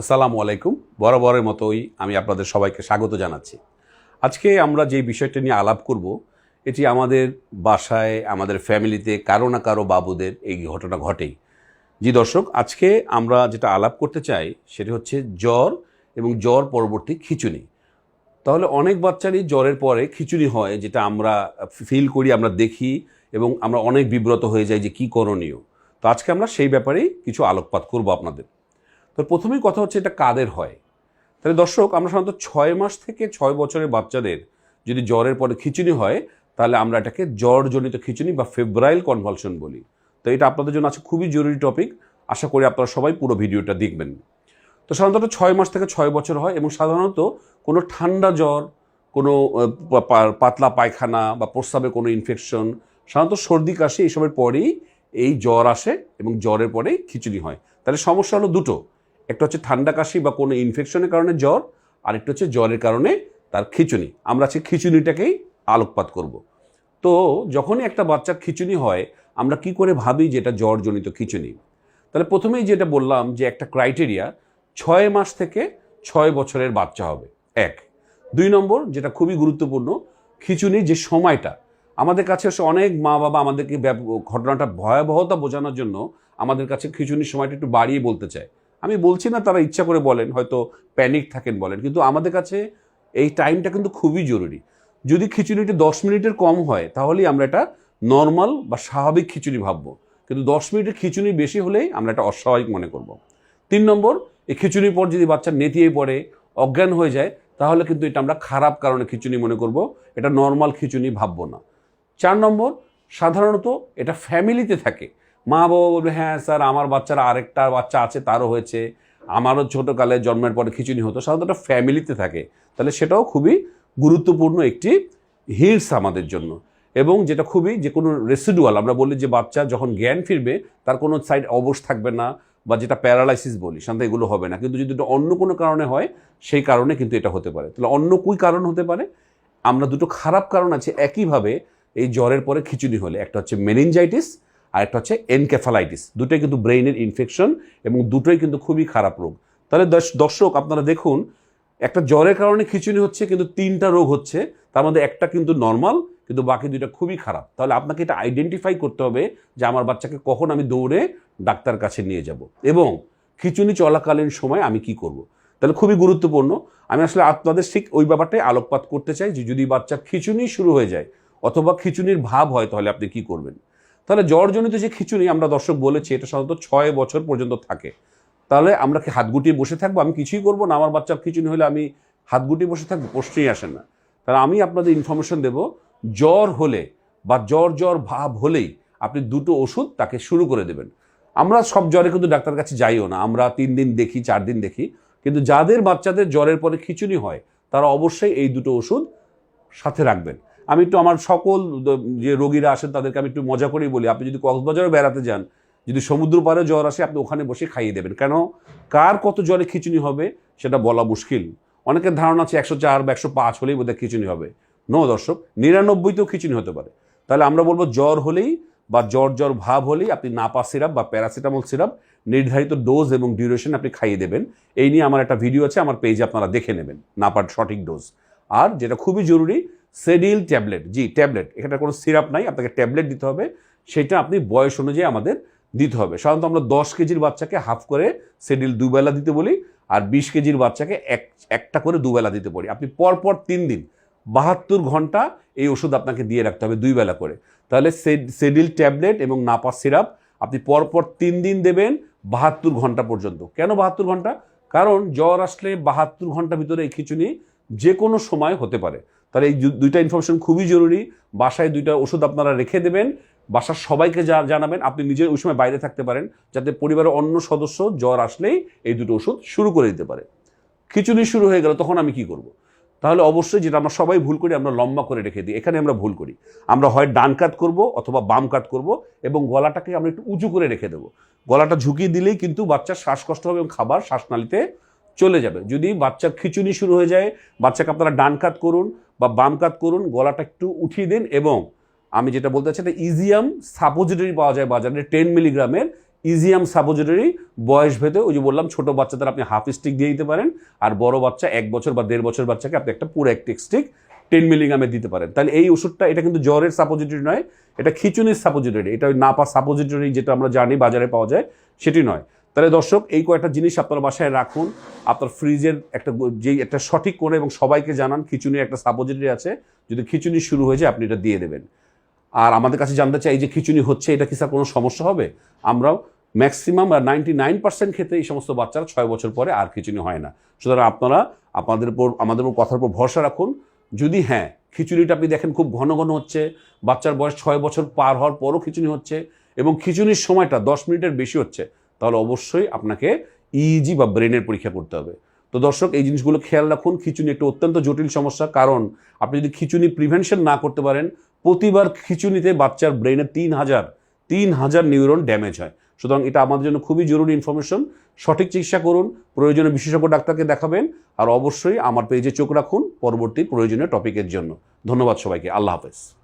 আসসালামু আলাইকুম। বরাবরের মতোই আমি আপনাদের সবাইকে স্বাগত জানাচ্ছি। আজকে আমরা যে বিষয়টা নিয়ে আলাপ করব, এটি আমাদের বাসায়, আমাদের ফ্যামিলিতে কারও না কারও বাবুদের এই ঘটনা ঘটেই। জি দর্শক, আজকে আমরা যেটা আলাপ করতে চাই সেটি হচ্ছে জ্বর এবং জ্বর পরবর্তী খিচুনি। তাহলে অনেক বাচ্চারই জ্বরের পরে খিচুনি হয়, যেটা আমরা ফিল করি, আমরা দেখি এবং আমরা অনেক বিব্রত হয়ে যাই যে কী করণীয়। তো আজকে আমরা সেই ব্যাপারেই কিছু আলোকপাত করব আপনাদের। তো প্রথমেই কথা হচ্ছে এটা কাদের হয়? তাহলে দর্শক, আমরা সাধারণত ছয় মাস থেকে ছয় বছরের বাচ্চাদের যদি জ্বরের পরে খিচুনি হয়, তাহলে আমরা এটাকে জ্বরজনিত খিচুনি বা ফেব্রাইল কনভালশন বলি। তো এটা আপনাদের জন্য আছে খুবই জরুরি টপিক আশা করি আপনারা সবাই পুরো ভিডিওটা দেখবেন। তো সাধারণত ছয় মাস থেকে ছয় বছর হয় এবং সাধারণত কোনো ঠান্ডা জ্বর, কোনো পাতলা পায়খানা বা প্রস্রাবে কোনো ইনফেকশন সাধারণত সর্দি, কাশি, এইসবের পরেই এই জ্বর আসে এবং জ্বরের পরেই খিচুনি হয়। তাহলে সমস্যা হলো দুটো। একটা হচ্ছে ঠান্ডা কাশি বা কোনো ইনফেকশনের কারণে জ্বর আর একটা হচ্ছে জ্বরের কারণে তার খিচুনি। আমরা আজকে খিচুনিটাকেই আলোকপাত করব। তো যখনই একটা বাচ্চার খিচুনি হয়, আমরা কি করে ভাবি যে এটা জ্বরজনিত খিচুনি? তাহলে প্রথমেই যেটা বললাম যে একটা ক্রাইটেরিয়া ছয় মাস থেকে ছয় বছরের বাচ্চা হবে। এক। দুই নম্বর, যেটা খুবই গুরুত্বপূর্ণ, খিচুনির যে সময়টা। আমাদের কাছে অনেক মা বাবা আমাদেরকে ঘটনাটা ভয়াবহতা বোঝানোর জন্য আমাদের কাছে খিচুনির সময়টা একটু বাড়িয়ে বলতে চায়। আমি বলছি না তারা ইচ্ছা করে বলেন, হয়তো প্যানিক থাকেন বলেন, কিন্তু আমাদের কাছে এই টাইমটা কিন্তু খুবই জরুরি। যদি খিচুনিটা দশ মিনিটের কম হয়, তাহলেই আমরা এটা নর্মাল বা স্বাভাবিক খিচুড়ি ভাববো। কিন্তু দশ মিনিটের খিচুড়ি বেশি হলেই আমরা এটা অস্বাভাবিক মনে করব। তিন নম্বর, এই খিচুড়ির পর যদি বাচ্চা নেতিয়ে পড়ে, অজ্ঞান হয়ে যায়, তাহলে কিন্তু এটা আমরা খারাপ কারণে খিচুনি মনে করব, এটা নর্মাল খিচুনি ভাববো না। চার নম্বর, সাধারণত এটা ফ্যামিলিতে থাকে। মা বাবা বলবে হ্যাঁ স্যার, আমার বাচ্চার আরেকটা বাচ্চা আছে, তারও হয়েছে। আমারও ছোটোকালে জন্মের পরে খিচুনি হতো। সাধারণত এটা ফ্যামিলিতে থাকে। তাহলে সেটাও খুবই গুরুত্বপূর্ণ একটি হিলস আমাদের জন্য। এবং যেটা খুবই যে কোনো রেসিডুয়াল আমরা বলি যে বাচ্চা যখন জ্ঞান ফিরবে, তার কোনো সাইড অবশ থাকবে না, বা যেটা প্যারালাইসিস বলি, সাধারণত এগুলো হবে না। কিন্তু যদি অন্য কোনো কারণে হয়, সেই কারণে কিন্তু এটা হতে পারে। তাহলে অন্য কুই কারণ হতে পারে? আমরা দুটো খারাপ কারণ আছে। একইভাবে এই জ্বরের পরে খিচুনি হলে, একটা হচ্ছে মেনিনজাইটিস আর একটা হচ্ছে এনকেফালাইটিস। দুটোই কিন্তু ব্রেইনের ইনফেকশন এবং দুটোই কিন্তু খুবই খারাপ রোগ। তাহলে দর্শ- দর্শক, আপনারা দেখুন, একটা জ্বরের কারণে খিচুনি হচ্ছে, কিন্তু তিনটা রোগ হচ্ছে, তার মধ্যে একটা কিন্তু নর্মাল কিন্তু বাকি দুইটা খুবই খারাপ। তাহলে আপনাকে এটা আইডেন্টিফাই করতে হবে যে আমার বাচ্চাকে কখন আমি দৌড়ে ডাক্তার কাছে নিয়ে যাব। এবং খিচুনি চলাকালীন সময় আমি কি করব। তাহলে খুবই গুরুত্বপূর্ণ। আমি আসলে আপনাদের ঠিক ওই ব্যাপারটাই আলোকপাত করতে চাই যে যদি বাচ্চা খিচুনি শুরু হয়ে যায়, অথবা খিচুনির ভাব হয়, তাহলে আপনি কি করবেন? তাহলে জ্বরজনিত যে খিচুনি আমরা দর্শক বলেছি, এটা সাধারণত ছয় বছর পর্যন্ত থাকে। তাহলে আমরা কি হাত গুটিয়ে বসে থাকব? আমি কিছুই করব না, আমার বাচ্চার খিচুনি হলে আমি হাত গুটিয়ে বসে থাকব? প্রশ্নই আসে না। তাহলে আমি আপনাদের ইনফরমেশন দেব, জ্বর হলে বা জ্বর জ্বর ভাব হলেই আপনি দুটো ওষুধ তাকে শুরু করে দেবেন। আমরা সব জ্বরে কিন্তু ডাক্তার কাছে যাইও না, আমরা তিন দিন দেখি, চার দিন দেখি। কিন্তু যাদের বাচ্চাদের জ্বরের পরে খিচুনি হয়, তারা অবশ্যই এই দুটো ওষুধ সাথে রাখবেন। আমি একটু আমার সকল যে রোগীরা আসেন তাদেরকে আমি একটু মজা করেই বলি। আপনি যদি কক্সবাজারে বেড়াতে যান, যদি সমুদ্র পাড়ে জ্বর আসে, আপনি ওখানে বসে খাইয়ে দেবেন। কেন? কার কত জ্বরে খিচুনি হবে, সেটা বলা মুশকিল। অনেকের ধারণা আছে একশো চার বা একশো পাঁচ হলেই বোধহয় খিচুনি হবে। নো দর্শক, নিরানব্বইতেও খিচুনি হতে পারে। তাহলে আমরা বলব জ্বর হলেই বা জ্বর জ্বর ভাব হলেই আপনি নাপা সিরাপ বা প্যারাসিটামল সিরাপ, নির্ধারিত ডোজ এবং ডিউরেশন আপনি খাইয়ে দেবেন। এই নিয়ে আমার একটা ভিডিও আছে, আমার পেজে আপনারা দেখে নেবেন, নাপার সঠিক ডোজ। আর যেটা খুবই জরুরি সেডিল ট্যাবলেট, জি, ট্যাবলেট, এখানে কোনো সিরাপ নাই, আপনাকে ট্যাবলেট দিতে হবে, সেটা আপনি বয়স অনুযায়ী আমাদের দিতে হবে। সাধারণত আমরা দশ কেজির বাচ্চাকে হাফ করে সেডিল দুবেলা দিতে বলি, আর বিশ কেজির বাচ্চাকে এক, একটা করে দুবেলা দিতে বলি। আপনি পরপর তিন দিন, বাহাত্তর ঘণ্টা এই ওষুধ আপনাকে দিয়ে রাখতে হবে দুই বেলা করে। তাহলে সেডিল ট্যাবলেট এবং নাপা সিরাপ আপনি পরপর তিন দিন দেবেন বাহাত্তর ঘণ্টা পর্যন্ত। কেন বাহাত্তর ঘণ্টা? কারণ জ্বর আসলে বাহাত্তর ঘণ্টার ভিতরে এই খিচুনি যে কোনো সময় হতে পারে। তাহলে এই দুইটা ইনফরমেশন খুবই জরুরি। বাসায় দুইটা ওষুধ আপনারা রেখে দেবেন। বাসার সবাইকে যা জানাবেন। আপনি নিজের ওই সময় বাইরে থাকতে পারেন, যাতে পরিবারের অন্য সদস্য জ্বর আসলেই এই দুটো ওষুধ শুরু করে দিতে পারে। খিচুড়ি শুরু হয়ে গেল, তখন আমি কি করব। তাহলে অবশ্যই যেটা আমরা সবাই ভুল করি, আমরা লম্বা করে রেখে দিই। এখানে আমরা ভুল করি। আমরা হয় ডান কাত করব অথবা বাম কাত করব এবং গলাটাকে আমরা একটু উঁচু করে রেখে দেবো। গলাটা ঝুঁকিয়ে দিলেই কিন্তু বাচ্চার শ্বাসকষ্ট হবে এবং খাবার, শ্বাসনালীতে চলে যাবে। যদি বাচ্চার খিচুনি শুরু হয়ে যায়, বাচ্চাকে আপনারা ডান কাত করুন বা বাম কাত করুন, গলাটা একটু উঠিয়ে দিন এবং আমি যেটা বলতে চাচ্ছি এটা ইজিয়াম সাপোজিটরি পাওয়া যায় বাজারে, টেন মিলিগ্রামের ইজিয়াম সাপোজিটরি বয়স ভেদে, ওই যে বললাম, ছোট বাচ্চাদের আপনি হাফ স্টিক দিয়ে দিতে পারেন আর বড় বাচ্চা এক বছর বা দেড় বছর বাচ্চাকে আপনি একটা পুরো একটি স্টিক টেন মিলিগ্রামে দিতে পারেন। তাহলে এই ওষুধটা, এটা কিন্তু জ্বরের সাপোজিটরি নয়, এটা খিচুনির সাপোজিটরি, এটা ওই নাপা সাপোজিটরি যেটা আমরা জানি বাজারে পাওয়া যায়, সেটি নয়। তাহলে দর্শক, এই কয়েকটা জিনিস আপনার বাসায় রাখুন। আপনার ফ্রিজের একটা যেই একটা সঠিক করে এবং সবাইকে জানান খিচুনির একটা সাপোজিটরি আছে। যদি খিচুনি শুরু হয়ে যায়, আপনি এটা দিয়ে দেবেন। আর আমাদের কাছে জানতে চাই যে খিচুনি হচ্ছে, এটা কি স্যার কোনো সমস্যা হবে? আমরাও ম্যাক্সিমাম আর নাইনটি নাইন পার্সেন্ট ক্ষেত্রে এই সমস্ত বাচ্চারা ছয় বছর পরে আর খিচুনি হয় না। সুতরাং আপনারা আপনাদের উপর, আমাদের উপর কথার উপর ভরসা রাখুন। যদি হ্যাঁ খিচুড়িটা আপনি দেখেন খুব ঘন ঘন হচ্ছে, বাচ্চার বয়স ছয় বছর পার হওয়ার পরও খিচুনি হচ্ছে এবং খিচুনির সময়টা দশ মিনিটের বেশি হচ্ছে তাহলে অবশ্যই আপনাকে ইজি বা ব্রেনের পরীক্ষা করতে হবে। তো দর্শক, এই জিনিসগুলো খেয়াল রাখুন। খিচুনি একটা অত্যন্ত জটিল সমস্যা, কারণ আপনি যদি খিচুনি প্রিভেনশন না করতে পারেন, প্রতিবার খিচুনিতে বাচ্চার ব্রেনে তিন হাজার তিন হাজার নিউরন ড্যামেজ হয়। সুতরাং এটা আমাদের জন্য খুবই জরুরি ইনফরমেশন সঠিক চিকিৎসা করুন, প্রয়োজনে বিশেষজ্ঞ ডাক্তারকে দেখাবেন, আর অবশ্যই আমার পেজে চোখ রাখুন পরবর্তী প্রয়োজনীয় টপিকের জন্য। ধন্যবাদ সবাইকে। আল্লাহ হাফেজ।